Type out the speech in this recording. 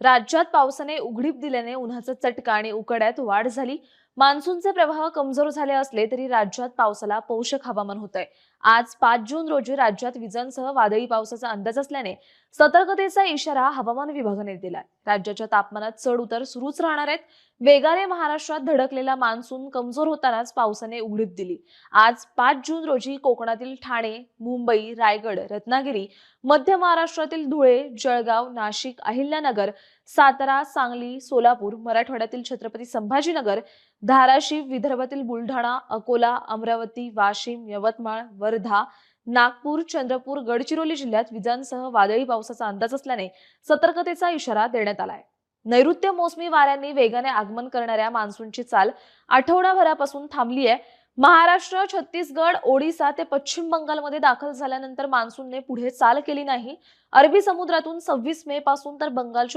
राज्यात पावसाने उघडीप दिल्याने उन्हाचा चटका आणि उकड्यात वाढ झाली. मान्सूनचे प्रवाह कमजोर झाले असले तरी राज्यात पावसाला पोषक हवामान होत आहे आज पाच जून रोजी राज्यात विजांसह वादळी पावसाचा अंदाज असल्याने सतर्कतेचा इशारा हवामान विभागाने दिलाय. राज्याच्या तापमानात चढ उतर सुरूच राहणार आहेत. वेगाने महाराष्ट्रात धडकलेला मान्सून कमजोर होतानाच पावसाने उघडीप दिली. आज पाच जून रोजी कोकणातील ठाणे मुंबई रायगड रत्नागिरी मध्य महाराष्ट्रातील धुळे जळगाव नाशिक अहिल्यानगर सातारा सांगली सोलापूर मराठवाड्यातील छत्रपती संभाजीनगर धाराशिव विदर्भातील बुलढाणा अकोला अमरावती वाशिम यवतमाळ वर्धा नागपूर चंद्रपूर गडचिरोली जिल्ह्यात विजांसह वादळी पावसाचा अंदाज असल्याने सतर्कतेचा इशारा देण्यात आलाय. नैऋत्य मोसमी वाऱ्यांनी वेगाने आगमन करणाऱ्या मान्सूनची चाल आठवडाभरापासून थांबली आहे महाराष्ट्र छत्तीसगड ओडिसा ते पश्चिम बंगालमध्ये दाखल झाल्यानंतर मान्सूनने पुढे चाल केली नाही. अरबी समुद्रातून सव्वीस मे पासून तर बंगालच्या